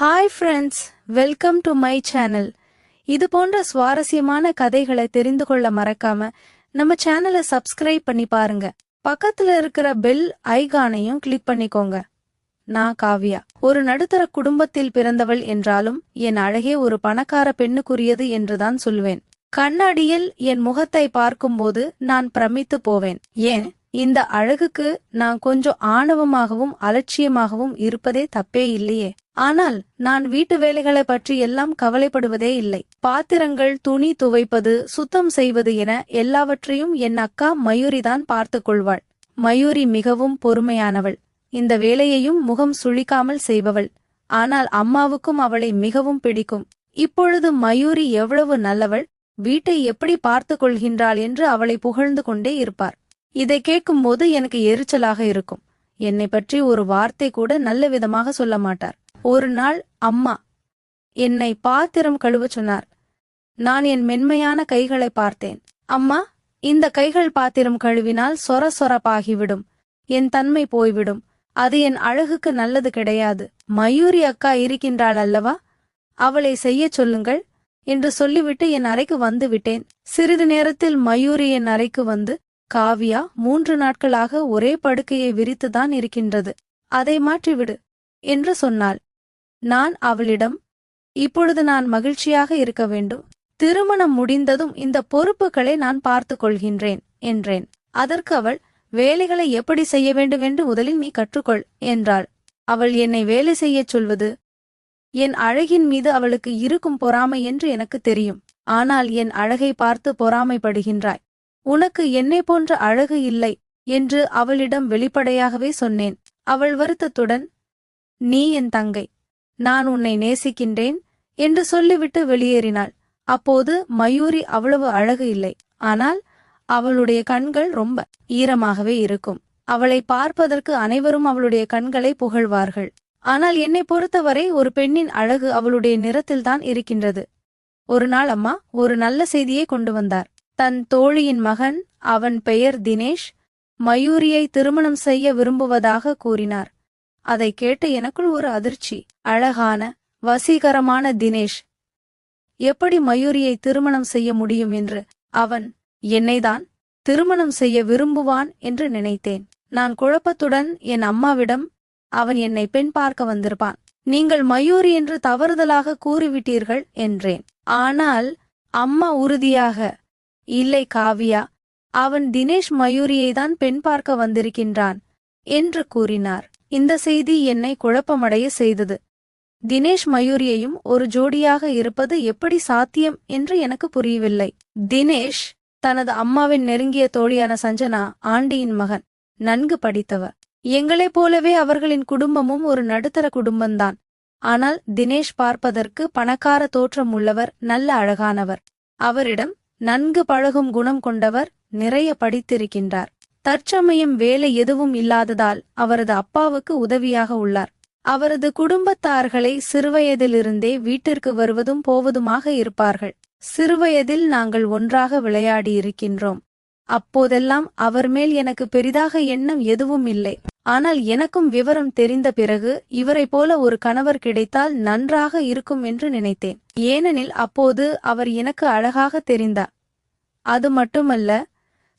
Hi friends welcome to my channel இது போன்ற சுவாரஸ்யமான கதைகளை தெரிந்து கொள்ள மறக்காம நம்ம சேனலை சப்ஸ்கிரைப் பண்ணி பாருங்க. பக்கத்துல இருக்கிற பெல் ஐகானையும் கிளிக் பண்ணிக்கோங்க. நான் காவ்யா. ஒரு நடுத்தர குடும்பத்தில் பிறந்தவள் என்றாலும் என் அழகே ஒரு பணக்கார பெண்ணுக்குரியது என்றுதான் சொல்வேன். கண்ணாடியில் என் முகத்தை பார்க்கும்போது நான் பிரமித்து போவேன். ஏன்? இந்த அழகுக்கு நான் கொஞ்சம் ஆணவமாகவும் அலட்சியமாகவும் இருப்பதே தப்பே இல்லையே. ஆனால் நான் வீட்டு வேலைகளை பற்றி எல்லாம் கவலைப்படுவதே இல்லை. பாத்திரங்கள் துணி துவைப்பது சுத்தம் செய்வது என எல்லாவற்றையும் என் அக்கா மயூரிதான் பார்த்துக் கொள்வாள். மயூரி மிகவும் பொறுமையானவள். இந்த வேலையையும் முகம் சுழிக்காமல் செய்பவள். ஆனால் அம்மாவுக்கும் அவளை மிகவும் பிடிக்கும். இப்பொழுது மயூரி எவ்வளவு நல்லவள் வீட்டை எப்படி பார்த்துக் கொள்கின்றாள் என்று அவளை புகழ்ந்து கொண்டே இருப்பார். இதை கேட்கும்போது எனக்கு எரிச்சலாக இருக்கும். என்னை பற்றி ஒரு வார்த்தை கூட நல்ல விதமாக சொல்ல மாட்டார். ஒரு நாள் அம்மா என்னை பாத்திரம் கழுவச் சொன்னார். நான் என் மென்மையான கைகளை பார்த்தேன். அம்மா இந்த கைகள் பாத்திரம் கழுவினால் சொர சொரப்பாகிவிடும். என் தன்மை போய்விடும். அது என் அழகுக்கு நல்லது கிடையாது. மயூரி அக்கா இருக்கின்றாள் அல்லவா? அவளை செய்யச் சொல்லுங்கள் என்று சொல்லிவிட்டு என் அறைக்கு வந்து விட்டேன். சிறிது நேரத்தில் மயூரி என் அறைக்கு வந்து காவியா மூன்று நாட்களாக ஒரே படுக்கையை விரித்துதான் இருக்கின்றது. அதை மாற்றிவிடு என்று சொன்னாள். நான் அவளிடம் இப்பொழுது நான் மகிழ்ச்சியாக இருக்க வேண்டும். திருமணம் முடிந்ததும் இந்த பொறுப்புகளை நான் பார்த்துக் கொள்கின்றேன் என்றேன். அதற்கு அவள் வேலைகளை எப்படி செய்ய வேண்டும் என்று முதலில் நீ கற்றுக்கொள் என்றாள். அவள் என்னை வேலை செய்யச் சொல்வது? என் அழகின் மீது அவளுக்கு இருக்கும் பொறாமை என்று எனக்கு தெரியும். ஆனால் என் அழகை பார்த்து பொறாமைப்படுகின்றாய். உனக்கு என்னை போன்ற அழகு இல்லை என்று அவளிடம் வெளிப்படையாகவே சொன்னேன். அவள் வருத்தத்துடன் நீ என் தங்கை நான் உன்னை நேசிக்கின்றேன் என்று சொல்லிவிட்டு வெளியேறினாள். அப்போது மயூரி அவ்வளவு அழகு இல்லை. ஆனால் அவளுடைய கண்கள் ரொம்ப ஈரமாகவே இருக்கும். அவளை பார்ப்பதற்கு அனைவரும் அவளுடைய கண்களை புகழ்வார்கள். ஆனால் என்னை பொறுத்தவரை ஒரு பெண்ணின் அழகு அவளுடைய நிறத்தில்தான் இருக்கின்றது. ஒரு நாள் அம்மா ஒரு நல்ல செய்தியை கொண்டு வந்தார். தன் தோழியின் மகன் அவன் பெயர் தினேஷ் மயூரியை திருமணம் செய்ய விரும்புவதாக கூறினார். அதை கேட்டு எனக்குள் ஒரு அதிர்ச்சி. அழகான வசீகரமான தினேஷ். எப்படி மயூரியை திருமணம் செய்ய முடியும் என்று? அவன் என்னைதான் திருமணம் செய்ய விரும்புவான் என்று நினைத்தேன். நான் குழப்பத்துடன் என் அம்மாவிடம் அவன் என்னை பெண் பார்க்க வந்திருப்பான். நீங்கள் மயூரி என்று தவறுதலாக கூறிவிட்டீர்கள் என்றேன். ஆனால் அம்மா உறுதியாக இல்லை காவியா அவன் தினேஷ் மயூரியை தான் பெண் பார்க்க வந்திருக்கின்றான் என்று கூறினார். இந்த செய்தி என்னை குழப்பமடைய செய்தது. தினேஷ் மயூரியையும் ஒரு ஜோடியாக இருப்பது எப்படி சாத்தியம் என்று எனக்கு புரியவில்லை. தினேஷ் தனது அம்மாவின் நெருங்கிய தோழியான சஞ்சனா ஆண்டியின் மகன் நன்கு படித்தவர். எங்களைப் போலவே அவர்களின் குடும்பமும் ஒரு நடுத்தர குடும்பம்தான். ஆனால் தினேஷ் பார்ப்பதற்கு பணக்கார தோற்றம் உள்ளவர் நல்ல அழகானவர். அவரிடம் நன்கு பழகும் குணம் கொண்டவர் நிறைய படித்திருக்கின்றார். தற்சமயம் வேலை எதுவும் இல்லாததால் அவரது அப்பாவுக்கு உதவியாக உள்ளார். அவரது குடும்பத்தார்களை சிறுவயதிலிருந்தே வீட்டிற்கு வருவதும் போவதுமாக இருப்பார்கள். சிறுவயதில் நாங்கள் ஒன்றாக விளையாடி இருக்கின்றோம் அப்போதெல்லாம் அவர் மேல் எனக்கு பெரிதாக எண்ணம் எதுவும் இல்லை. ஆனால் எனக்கும் விவரம் தெரிந்த பிறகு இவரைப் போல ஒரு கணவர் கிடைத்தால் நன்றாக இருக்கும் என்று நினைத்தேன். ஏனெனில் அப்போது அவர் எனக்கு அழகாக தெரிந்தார். அது மட்டுமல்ல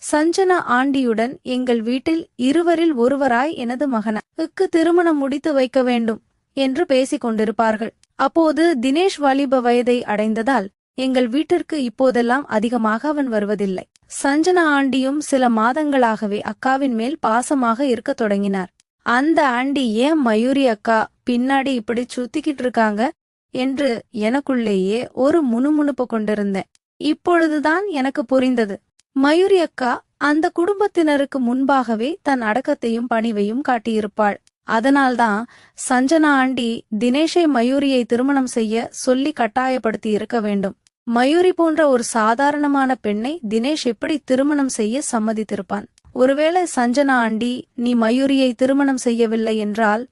சஞ்சனா ஆண்டியுடன் எங்கள் வீட்டில் இருவரில் ஒருவராய் எனது மகனுக்கு திருமணம் முடித்து வைக்க வேண்டும் என்று பேசிக் கொண்டிருப்பார்கள். அப்போது தினேஷ் வாலிப வயதை அடைந்ததால் எங்கள் வீட்டிற்கு இப்போதெல்லாம் அதிகமாக அவன் வருவதில்லை. சஞ்சனா ஆண்டியும் சில மாதங்களாகவே அக்காவின் மேல் பாசமாக இருக்கத் தொடங்கினார். அந்த ஆண்டி ஏன் மயூரி அக்கா பின்னாடி இப்படி சுத்திக்கிட்டு இருக்காங்க என்று எனக்குள்ளேயே ஒரு முணுமுணுப்பு கொண்டிருந்தேன். இப்பொழுதுதான் எனக்கு புரிந்தது. மயூரி அக்கா அந்த குடும்பத்தினருக்கு முன்பாகவே தன் அடக்கத்தையும் பணிவையும் காட்டியிருப்பாள். அதனால்தான் சஞ்சனா ஆண்டி தினேஷை மயூரியை திருமணம் செய்ய சொல்லி கட்டாயப்படுத்தி இருக்க வேண்டும். மயூரி போன்ற ஒரு சாதாரணமான பெண்ணை தினேஷ் எப்படி திருமணம் செய்ய சம்மதித்திருப்பான்? ஒருவேளை சஞ்சனா ஆண்டி நீ மயூரியை திருமணம் செய்யவில்லை என்றால்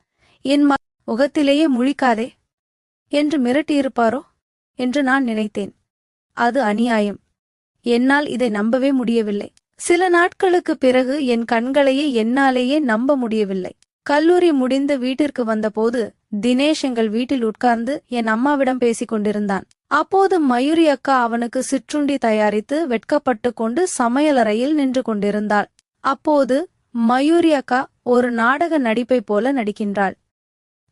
என் முகத்திலேயே முழிக்காதே என்று மிரட்டியிருப்பாரோ? என்று நான் நினைத்தேன். அது அநியாயம். என்னால் இதை நம்பவே முடியவில்லை. சில நாட்களுக்கு பிறகு என் கண்களையே என்னாலேயே நம்ப முடியவில்லை. கல்லூரி முடிந்து வீட்டிற்கு வந்தபோது தினேஷ் எங்கள் வீட்டில் உட்கார்ந்து என் அம்மாவிடம் பேசிக் கொண்டிருந்தான். அப்போது மயூரி அக்கா அவனுக்கு சிற்றுண்டி தயாரித்து வெட்கப்பட்டு கொண்டு சமையலறையில் நின்று கொண்டிருந்தாள். அப்போது மயூரி அக்கா ஒரு நாடக நடிப்பை போல நடிக்கின்றாள்.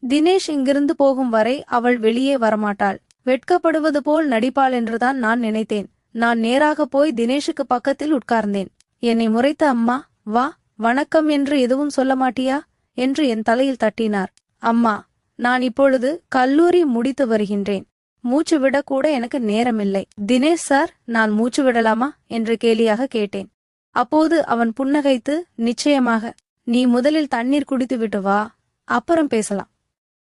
தினேஷ் இங்கிருந்து போகும் வரை அவள் வெளியே வரமாட்டாள். வெட்கப்படுவது போல் நடிப்பாள் என்றுதான் நான் நினைத்தேன். நான் நேராக போய் தினேஷுக்கு பக்கத்தில் உட்கார்ந்தேன். என்னை முறைத்த அம்மா வா வணக்கம் என்று எதுவும் சொல்ல மாட்டியா? என்று என் தலையில் தட்டினார். அம்மா நான் இப்பொழுது கல்லூரி முடித்து வருகின்றேன். மூச்சு விடக்கூட எனக்கு நேரமில்லை. தினேஷ் சார் நான் மூச்சு விடலாமா? என்று கேலியாக கேட்டேன். அப்போது அவன் புன்னகைத்து நிச்சயமாக நீ முதலில் தண்ணீர் குடித்துவிட்டு வா அப்புறம் பேசலாம்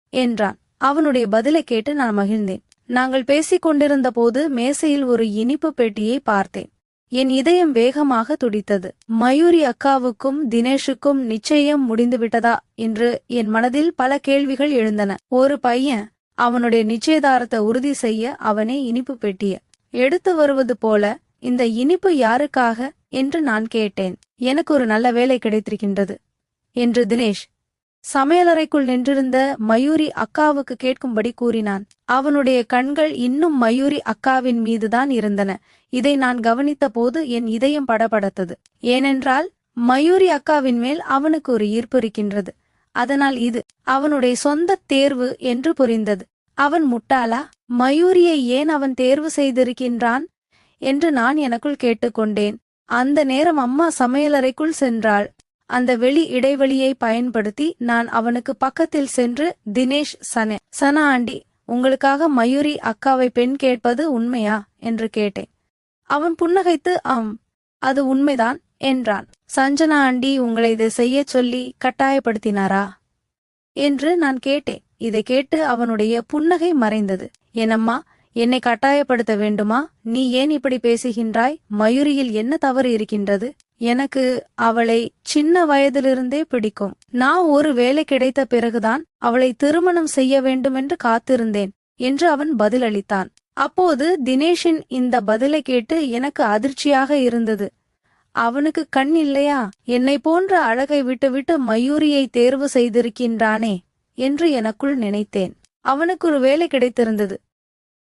என்றான். அவனுடைய பதிலை கேட்டு நான் மகிழ்ந்தேன். நாங்கள் பேசிக் கொண்டிருந்த போது மேசையில் ஒரு இனிப்பு பெட்டியை பார்த்தேன். என் இதயம் வேகமாக துடித்தது. மயூரி அக்காவுக்கும் தினேஷுக்கும் நிச்சயம் முடிந்துவிட்டதா? என்று என் மனதில் பல கேள்விகள் எழுந்தன. ஒரு பையன் அவனுடைய நிச்சயதாரத்தை உறுதி செய்ய அவனே இனிப்பு பெட்டிய. எடுத்து வருவது போல இந்த இனிப்பு யாருக்காக என்று நான் கேட்டேன். எனக்கு ஒரு நல்ல வேலை கிடைத்திருக்கின்றது. என்று தினேஷ். சமையலறைக்குள் நின்றிருந்த மயூரி அக்காவுக்கு கேட்கும்படி கூறினான். அவனுடைய கண்கள் இன்னும் மயூரி அக்காவின் மீதுதான் இருந்தன. இதை நான் கவனித்த போது என் இதயம் படபடத்தது. ஏனென்றால் மயூரி அக்காவின் மேல் அவனுக்கு ஒரு ஈர்ப்பு இருக்கின்றது. அதனால் இது அவனுடைய சொந்த தேர்வு என்று புரிந்தது. அவன் முட்டாளா? மயூரியை ஏன் அவன் தேர்வு செய்திருக்கின்றான்? என்று நான் எனக்குள் கேட்டுக்கொண்டேன். அந்த நேரம் அம்மா சமையலறைக்குள் சென்றாள். அந்த வெளி இடைவெளியை பயன்படுத்தி நான் அவனுக்கு பக்கத்தில் சென்று தினேஷ் சனே சனா ஆண்டி உங்களுக்காக மயூரி அக்காவை பெண் கேட்பது உண்மையா? என்று கேட்டேன். அவன் புன்னகைத்து ஆம் அது உண்மைதான். என்றான். சஞ்சனா ஆண்டி உங்களை இதை செய்யச் சொல்லி கட்டாயப்படுத்தினாரா? என்று நான் கேட்டேன். இதை கேட்டு அவனுடைய புன்னகை மறைந்தது. என்னம்மா என்னை கட்டாயப்படுத்த வேண்டுமா? நீ ஏன் இப்படி பேசுகின்றாய்? மயூரியில் என்ன தவறு இருக்கின்றது? எனக்கு அவளை சின்ன வயதிலிருந்தே பிடிக்கும். நான் ஒரு வேலை கிடைத்த பிறகுதான் அவளை திருமணம் செய்ய வேண்டுமென்று காத்திருந்தேன் என்று அவன் பதிலளித்தான். அப்போது தினேஷின் இந்த பதிலை கேட்டு எனக்கு அதிர்ச்சியாக இருந்தது. அவனுக்கு கண் இல்லையா? என்னை போன்ற அழகை விட்டுவிட்டு மயூரியை தேர்வு செய்திருக்கின்றானே என்று எனக்குள் நினைத்தேன். அவனுக்கு ஒரு வேலை கிடைத்திருந்தது.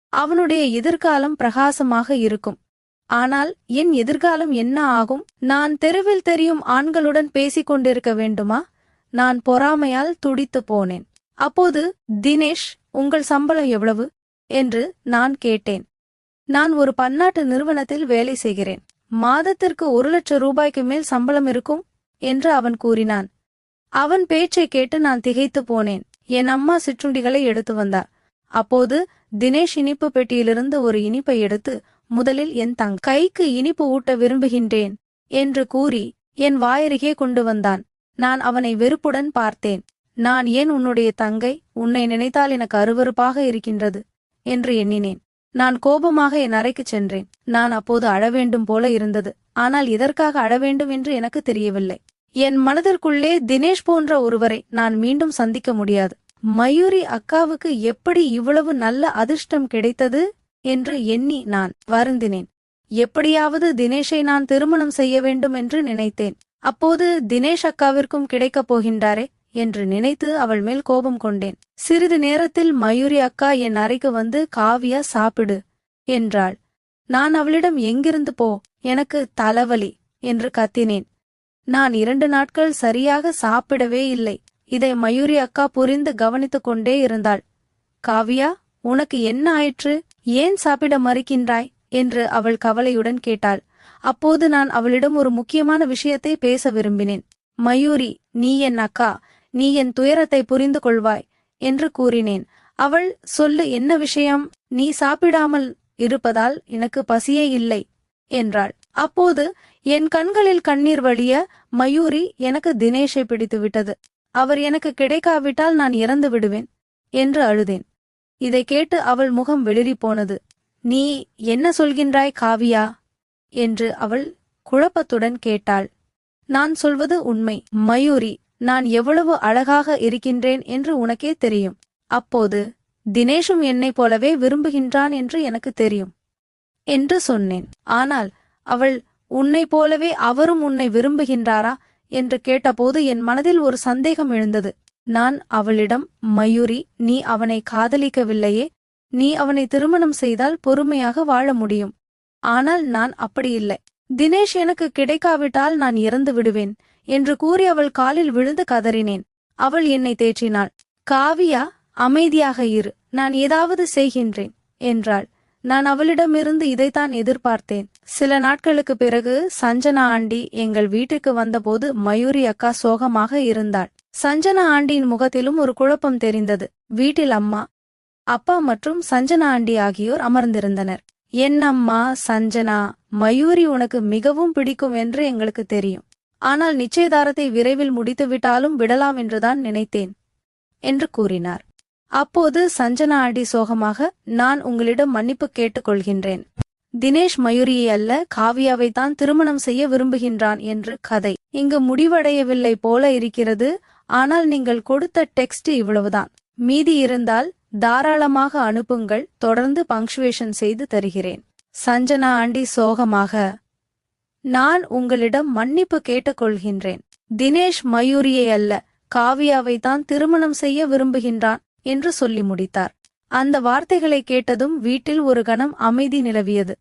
அவனுடைய எதிர்காலம் பிரகாசமாக இருக்கும். ஆனால் என் எதிர்காலம் என்ன ஆகும்? நான் தெருவில் தெரியும் ஆண்களுடன் பேசிக் கொண்டிருக்க வேண்டுமா? நான் பொறாமையால் துடித்து போனேன். அப்போது தினேஷ் உங்கள் சம்பளம் எவ்வளவு? என்று நான் கேட்டேன். நான் ஒரு பன்னாட்டு நிறுவனத்தில் வேலை செய்கிறேன். மாதத்திற்கு ஒரு லட்சம் ரூபாய்க்கு மேல் சம்பளம் இருக்கும்? என்று அவன் கூறினான். அவன் பேச்சை கேட்டு நான் திகைத்து போனேன். என் அம்மா சிற்றுண்டிகளை எடுத்து வந்தார் அப்போது தினேஷ் இனிப்பு பெட்டியிலிருந்து ஒரு இனிப்பை எடுத்து முதலில் என் தங் கைக்கு இனிப்பு ஊட்ட விரும்புகின்றேன் என்று கூறி என் வாயருகே கொண்டு வந்தான். நான் அவனை வெறுப்புடன் பார்த்தேன். நான் ஏன் உன்னுடைய தங்கை உன்னை நினைத்தால் எனக்கு அருவருப்பாக இருக்கின்றது? என்று எண்ணினேன். நான் கோபமாக என் அறைக்குச் சென்றேன். நான் அப்போது அழவேண்டும் போல இருந்தது. ஆனால் இதற்காக அழவேண்டும் என்று எனக்கு தெரியவில்லை. என் மனதிற்குள்ளே தினேஷ் போன்ற ஒருவரை நான் மீண்டும் சந்திக்க முடியாது. மயூரி அக்காவுக்கு எப்படி இவ்வளவு நல்ல அதிர்ஷ்டம் கிடைத்தது என்று எண்ணி நான் வருந்தினேன். எப்படியாவது தினேஷை நான் திருமணம் செய்ய வேண்டும் என்று நினைத்தேன். அப்போது தினேஷ் அக்காவிற்கும் கிடைக்கப் போகின்றாரே. என்று நினைத்து அவள் மேல் கோபம் கொண்டேன். சிறிது நேரத்தில் மயூரி அக்கா என் அறைக்கு வந்து காவியா சாப்பிடு என்றாள். நான் அவளிடம் எங்கிருந்து போ எனக்கு தலைவலி என்று கத்தினேன். நான் இரண்டு நாட்கள் சரியாக சாப்பிடவே இல்லை. இதை மயூரி அக்கா புரிந்து கவனித்துக் கொண்டே இருந்தாள். காவியா உனக்கு என்ன ஆயிற்று? ஏன் சாப்பிட மறுக்கின்றாய்? என்று அவள் கவலையுடன் கேட்டாள். அப்போது நான் அவளிடம் ஒரு முக்கியமான விஷயத்தை பேச விரும்பினேன். மயூரி நீ என் அக்கா. நீ என் துயரத்தை புரிந்து கொள்வாய் என்று கூறினேன். அவள் சொல்லு என்ன விஷயம்? நீ சாப்பிடாமல் இருப்பதால் எனக்கு பசியே இல்லை என்றாள். அப்போது என் கண்களில் கண்ணீர் வழிய மயூரி எனக்கு தினேஷை பிடித்து விட்டது அவர் எனக்கு கிடைக்காவிட்டால் நான் இறந்து விடுவேன் என்று அழுதேன். இதை கேட்டு அவள் முகம் வெளிரி போனது நீ என்ன சொல்கின்றாய் காவியா? என்று அவள் குழப்பத்துடன் கேட்டாள். நான் சொல்வது உண்மை மயூரி. நான் எவ்வளவு அழகாக இருக்கின்றேன் என்று உனக்கே தெரியும். அப்போது தினேஷும் என்னைப் போலவே விரும்புகின்றான் என்று எனக்கு தெரியும். என்று சொன்னேன். ஆனால் அவள் உன்னைப் போலவே அவரும் உன்னை விரும்புகின்றாரா? என்று கேட்டபோது என் மனதில் ஒரு சந்தேகம் எழுந்தது. நான் அவளிடம் மயூரி நீ அவனை காதலிக்கவில்லையே. நீ அவனை திருமணம் செய்தால் பொறுமையாக வாழ முடியும். ஆனால் நான் அப்படி இல்லை. தினேஷ் எனக்கு கிடைக்காவிட்டால் நான் இறந்து விடுவேன் என்று கூறி அவள் காலில் விழுந்து கதறினேன். அவள் என்னை தேற்றினாள். காவியா அமைதியாக இரு. நான் ஏதாவது செய்கின்றேன் என்றாள். நான் அவளிடமிருந்து இதைத்தான் எதிர்பார்த்தேன். சில நாட்களுக்கு பிறகு சஞ்சனா ஆண்டி எங்கள் வீட்டுக்கு வந்தபோது மயூரி அக்கா சோகமாக இருந்தாள். சஞ்சனா ஆண்டியின் முகத்திலும் ஒரு குழப்பம் தெரிந்தது. வீட்டில் அம்மா அப்பா மற்றும் சஞ்சனா ஆண்டி ஆகியோர் அமர்ந்திருந்தனர். என் அம்மா சஞ்சனா மயூரி உனக்கு மிகவும் பிடிக்கும் என்று எங்களுக்கு தெரியும். ஆனால் நிச்சயதாரத்தை விரைவில் முடித்துவிட்டாலும் விடலாம் என்றுதான் நினைத்தேன் என்று கூறினார். அப்போது சஞ்சனா ஆண்டி சோகமாக நான் உங்களிடம் மன்னிப்பு கேட்டுக்கொள்கின்றேன். தினேஷ் மயூரியை அல்ல காவியாவை தான் திருமணம் செய்ய விரும்புகின்றான் என்று கதை. இங்கு முடிவடையவில்லை போல இருக்கிறது ஆனால் நீங்கள் கொடுத்த டெக்ஸ்ட் இவ்வளவுதான். மீதி இருந்தால் தாராளமாக அனுப்புங்கள் தொடர்ந்து பங்க்சுவேஷன் செய்து தருகிறேன். சஞ்சனா ஆண்டி சோகமாக நான் உங்களிடம் மன்னிப்பு கேட்டுக்கொள்கின்றேன். தினேஷ் மயூரியை அல்ல காவியாவை தான் திருமணம் செய்ய விரும்புகின்றான் என்று சொல்லி முடித்தார். அந்த வார்த்தைகளை கேட்டதும் வீட்டில் ஒரு கணம் அமைதி நிலவியது.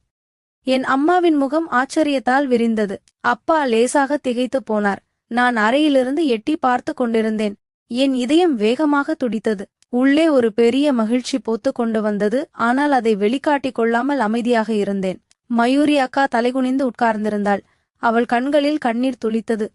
என் அம்மாவின் முகம் ஆச்சரியத்தால் விரிந்தது. அப்பா லேசாக திகைத்து போனார். நான் அறையிலிருந்து எட்டி பார்த்து கொண்டிருந்தேன். என் இதயம் வேகமாக துடித்தது. உள்ளே ஒரு பெரிய மகிழ்ச்சி போத்து கொண்டு வந்தது. ஆனால் அதை வெளிக்காட்டிக் கொள்ளாமல் அமைதியாக இருந்தேன். மயூரி அக்கா தலைகுனிந்து உட்கார்ந்திருந்தாள். அவள் கண்களில் கண்ணீர் துளித்தது.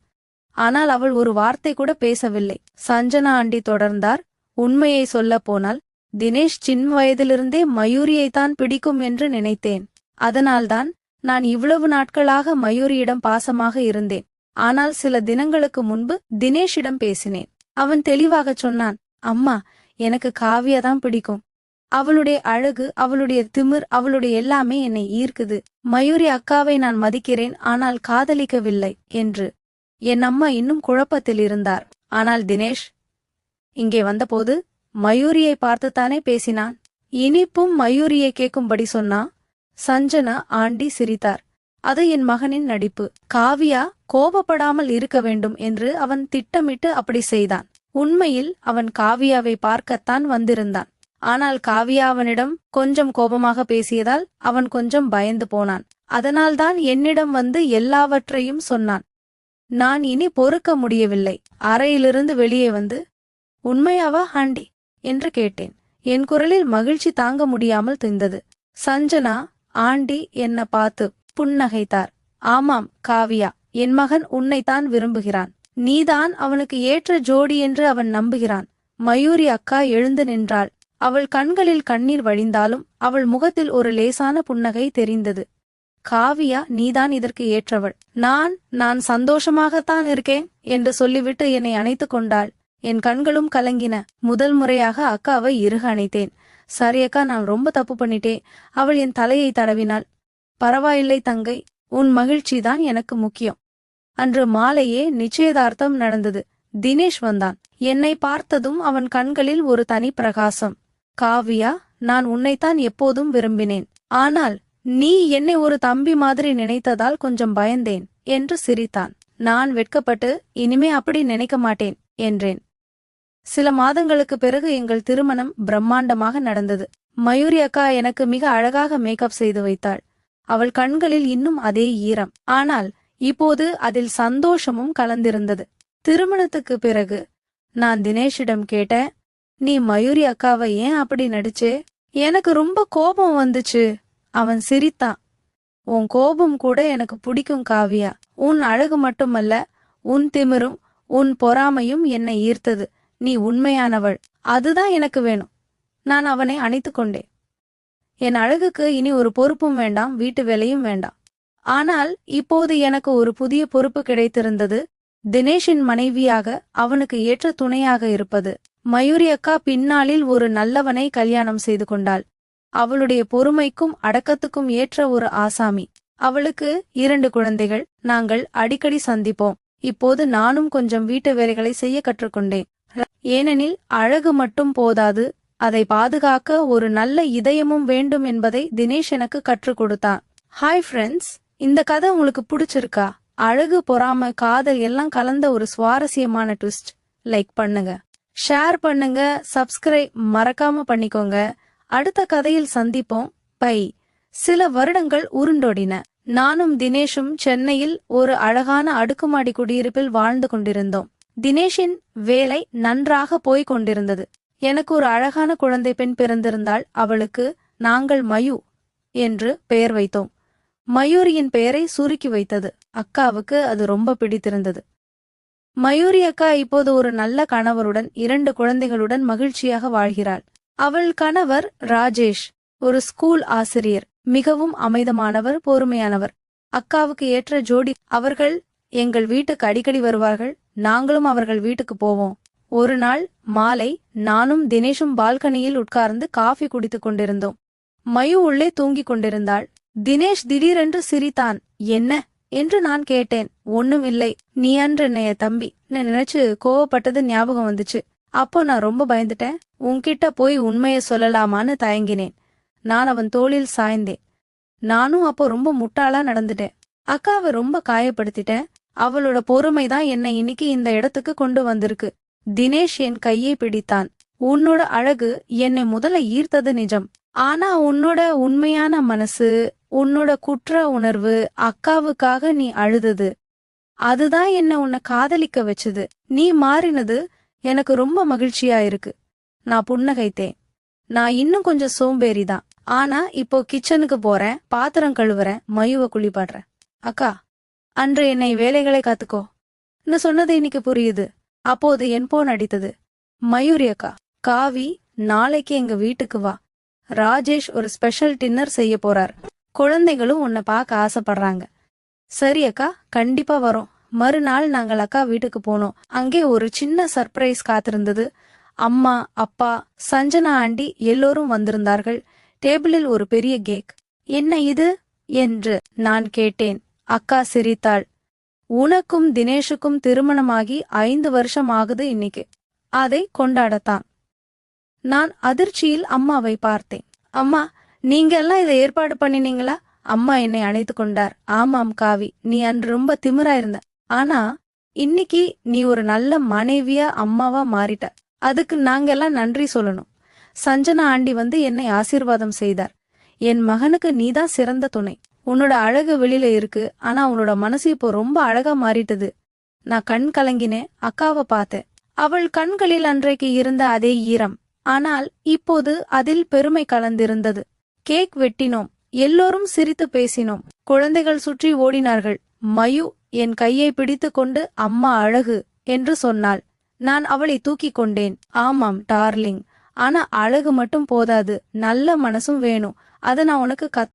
ஆனால் அவள் ஒரு வார்த்தை கூட பேசவில்லை. சஞ்சனா ஆண்டி தொடர்ந்தார். உண்மையை சொல்லப் போனால் தினேஷ் சின்ன வயதிலிருந்தே மயூரியைத்தான் பிடிக்கும் என்று நினைத்தேன். அதனால்தான் நான் இவ்வளவு நாட்களாக மயூரியிடம் பாசமாக இருந்தேன். ஆனால் சில தினங்களுக்கு முன்பு தினேஷிடம் பேசினேன். அவன் தெளிவாகச் சொன்னான் அம்மா எனக்கு காவியா தான் பிடிக்கும். அவளுடைய அழகு அவளுடைய திமிர் அவளுடைய எல்லாமே என்னை ஈர்க்குது. மயூரி அக்காவை நான் மதிக்கிறேன் ஆனால் காதலிக்கவில்லை என்று. என் அம்மா இன்னும் குழப்பத்தில் இருந்தார். ஆனால் தினேஷ் இங்கே வந்தபோது மயூரியை பார்த்துத்தானே பேசினான். இனிப்பும் மயூரியை கேட்கும்படி சொன்னா சஞ்சனா ஆண்டி சிரித்தார். அது என் மகனின் நடிப்பு. காவியா கோபப்படாமல் இருக்க வேண்டும் என்று அவன் திட்டமிட்டு அப்படி செய்தான். உண்மையில் அவன் காவியாவை பார்க்கத்தான் வந்திருந்தான். ஆனால் காவியா அவனிடம் கொஞ்சம் கோபமாக பேசியதால் அவன் கொஞ்சம் பயந்து போனான். அதனால்தான் என்னிடம் வந்து எல்லாவற்றையும் சொன்னான். நான் இனி பொறுக்க முடியவில்லை. அறையிலிருந்து வெளியே வந்து உண்மையாவா ஹாண்டி? என்று கேட்டேன். என் குரலில் மகிழ்ச்சி தாங்க முடியாமல் திந்தது சஞ்சனா ஆண்டி என்ன பார்த்து புன்னகைத்தார். ஆமாம் காவியா என் மகன் உன்னைத்தான் விரும்புகிறான். நீதான் அவனுக்கு ஏற்ற ஜோடி என்று அவன் நம்புகிறான். மயூரி அக்கா எழுந்து நின்றாள். அவள் கண்களில் கண்ணீர் வழிந்தாலும் அவள் முகத்தில் ஒரு லேசான புன்னகை தெரிந்தது. காவியா நீதான் இதற்கு ஏற்றவள். நான் நான் சந்தோஷமாகத்தான் இருக்கேன் என்று சொல்லிவிட்டு என்னை அணைத்துக் கொண்டாள். என் கண்களும் கலங்கின. முதல் முறையாக அக்காவை இறுக அணைத்தேன். சரி அக்கா நான் ரொம்ப தப்பு பண்ணிட்டேன். அவள் என் தலையை தடவினாள். பரவாயில்லை தங்கை. உன் மகிழ்ச்சிதான் எனக்கு முக்கியம். அன்று மாலையே நிச்சயதார்த்தம் நடந்தது. தினேஷ் வந்தான். என்னை பார்த்ததும் அவன் கண்களில் ஒரு தனி பிரகாசம். காவியா நான் உன்னைத்தான் எப்போதும் விரும்பினேன். ஆனால் நீ என்னை ஒரு தம்பி மாதிரி நினைத்ததால் கொஞ்சம் பயந்தேன் என்று சிரித்தான். நான் வெட்கப்பட்டு இனிமே அப்படி நினைக்க மாட்டேன் என்றேன். சில மாதங்களுக்கு பிறகு எங்கள் திருமணம் பிரம்மாண்டமாக நடந்தது. மயூரி அக்கா எனக்கு மிக அழகாக மேக்கப் செய்து வைத்தாள். அவள் கண்களில் இன்னும் அதே ஈரம். ஆனால் இப்போது அதில் சந்தோஷமும் கலந்திருந்தது. திருமணத்துக்கு பிறகு நான் தினேஷிடம் கேட்டேன் நீ மயூரி அக்காவை ஏன் அப்படி நடிச்சே? எனக்கு ரொம்ப கோபம் வந்துச்சு. அவன் சிரித்தான். உன் கோபம் கூட எனக்கு பிடிக்கும் காவியா. உன் அழகு மட்டுமல்ல உன் திமிரும் உன் பொறாமையும் என்னை ஈர்த்தது. நீ உண்மையானவள். அதுதான் எனக்கு வேணும். நான் அவனை அணைத்து கொண்டேன். என் அழகுக்கு இனி ஒரு பொறுப்பும் வேண்டாம் வீட்டு வேலையும் வேண்டாம். ஆனால் இப்போது எனக்கு ஒரு புதிய பொறுப்பு கிடைத்திருந்தது. தினேஷின் மனைவியாக அவனுக்கு ஏற்ற துணையாக இருப்பது. மயூரி அக்கா பின்னாளில் ஒரு நல்லவனை கல்யாணம் செய்து கொண்டாள். அவளுடைய பொறுமைக்கும் அடக்கத்துக்கும் ஏற்ற ஒரு ஆசாமி. அவளுக்கு இரண்டு குழந்தைகள் நாங்கள் அடிக்கடி சந்திப்போம். இப்போது நானும் கொஞ்சம் வீட்டு வேலைகளை செய்ய கற்றுக்கொண்டேன். ஏனெனில் அழகு மட்டும் போதாது அதை பாதுகாக்க ஒரு நல்ல இதயமும் வேண்டும் என்பதை தினேஷ் எனக்கு கற்றுக் கொடுத்தான். ஹாய் ஃப்ரெண்ட்ஸ் இந்த கதை உங்களுக்கு பிடிச்சிருக்கா? அழகு பொறாம காதல் எல்லாம் கலந்த ஒரு சுவாரஸ்யமான ட்விஸ்ட் லைக் பண்ணுங்க. ஷேர் பண்ணுங்க சப்ஸ்கிரைப் மறக்காம பண்ணிக்கோங்க. அடுத்த கதையில் சந்திப்போம். பை சில வருடங்கள் உருண்டோடின. நானும் தினேஷும் சென்னையில் ஒரு அழகான அடுக்குமாடி குடியிருப்பில் வாழ்ந்து கொண்டிருந்தோம். தினேஷின் வேலை நன்றாக போய்க் கொண்டிருந்தது. எனக்கு ஒரு அழகான குழந்தை பெண் பிறந்திருந்தால் அவளுக்கு நாங்கள் மயு என்று பெயர் வைத்தோம். மயூரியின் பெயரை சுருக்கி வைத்தது. அக்காவுக்கு அது ரொம்ப பிடித்திருந்தது. மயூரி அக்கா இப்போது ஒரு நல்ல கணவருடன் இரண்டு குழந்தைகளுடன் மகிழ்ச்சியாக வாழ்கிறாள். அவள் கணவர் ராஜேஷ் ஒரு ஸ்கூல் ஆசிரியர் மிகவும் அமைதமானவர் பொறுமையானவர். அக்காவுக்கு ஏற்ற ஜோடி அவர்கள் எங்கள் வீட்டுக்கு அடிக்கடி வருவார்கள் நாங்களும் அவர்கள் வீட்டுக்கு போவோம். ஒரு நாள் மாலை நானும் தினேஷும் பால்கனியில் உட்கார்ந்து காஃபி குடித்துக் கொண்டிருந்தோம். மயு உள்ளே தூங்கிக் கொண்டிருந்தாள். தினேஷ் திடீரென்று சிரித்தான் என்ன? என்று நான் கேட்டேன். ஒண்ணும் இல்லை. நீ அன்று என்னைய தம்பி. நான் நினைச்சு கோவப்பட்டது ஞாபகம் வந்துச்சு. அப்போ நான் ரொம்ப பயந்துட்டேன். உன்கிட்ட போய் உண்மைய சொல்லலாமான்னு தயங்கினேன். நான் அவன் தோளில் சாய்ந்தேன். நானும் அப்போ ரொம்ப முட்டாளா நடந்துட்டேன். அக்காவை ரொம்ப காயப்படுத்திட்டேன். அவளோட பொறுமை தான் என்னை இன்னைக்கு இந்த இடத்துக்கு கொண்டு வந்திருக்கு. தினேஷ் என் கையை பிடித்தான். உன்னோட அழகு என்னை முதல்ல ஈர்த்தது நிஜம். ஆனா உன்னோட உண்மையான மனசு உன்னோட குற்ற உணர்வு அக்காவுக்காக நீ அழுதது. அதுதான் என்ன உன்னை காதலிக்க வச்சது. நீ மாறினது எனக்கு ரொம்ப மகிழ்ச்சியா இருக்கு. நான் புன்னகைத்தேன். நான் இன்னும் கொஞ்சம் சோம்பேறிதான் ஆனா இப்போ கிச்சனுக்கு போறேன். பாத்திரம் கழுவுறேன். மயுவ குளிப்பாடுறேன் அக்கா அன்று என்னை வேலைகளை காத்துக்கோ. நான் சொன்னது இன்னைக்கு புரியுது. அப்போது என் போன் அடித்தது. மயூரி அக்கா காவி நாளைக்கு எங்க வீட்டுக்கு வா. ராஜேஷ் ஒரு ஸ்பெஷல் டின்னர் செய்ய போறார். குழந்தைகளும் உன்னை பார்க்க ஆசைப்படுறாங்க. சரி அக்கா கண்டிப்பா வரோம். மறுநாள் நாங்கள் அக்கா வீட்டுக்கு போனோம். அங்கே ஒரு சின்ன சர்ப்ரைஸ் காத்திருந்தது. அம்மா அப்பா சஞ்சனா ஆண்டி எல்லோரும் வந்திருந்தார்கள். டேபிளில் ஒரு பெரிய கேக் என்ன இது? என்று நான் கேட்டேன். அக்கா சிரித்தாள். உனக்கும் தினேஷுக்கும் திருமணமாகி ஐந்து வருஷம் ஆகுது இன்னைக்கு. அதை கொண்டாடத்தான். நான் அதிர்ச்சியில் அம்மாவை பார்த்தேன். அம்மா நீங்க எல்லாம் இதை ஏற்பாடு பண்ணினீங்களா? அம்மா என்னை அணைத்து கொண்டார். ஆமாம் காவி நீ அன்று ரொம்ப திமிரா இருந்த ஆனா இன்னைக்கு நீ ஒரு நல்ல மனைவியா அம்மாவா மாறிட்ட. அதுக்கு நாங்கெல்லாம் நன்றி சொல்லணும். சஞ்சனா ஆண்டி வந்து என்னை ஆசீர்வாதம் செய்தார். என் மகனுக்கு நீதான் சிறந்த துணை. உன்னோட அழகு வெளியில இருக்கு. ஆனா உன்னோட மனசு இப்போ ரொம்ப அழகா மாறிட்டது. நான் கண் கலங்கினேன் அக்காவை பார்த்தேன். அவள் கண்களில் அன்றைக்கு இருந்த அதே ஈரம். ஆனால் இப்போது அதில் பெருமை கலந்திருந்தது. கேக் வெட்டினோம். எல்லோரும் சிரித்து பேசினோம். குழந்தைகள் சுற்றி ஓடினார்கள். மயு என் கையை பிடித்துக் கொண்டு அம்மா அழகு என்று சொன்னாள். நான் அவளை தூக்கிக் கொண்டேன். ஆமாம் டார்லிங். ஆனா அழகு மட்டும் போதாது. நல்ல மனசும் வேணும். அதை நான் உனக்கு கத்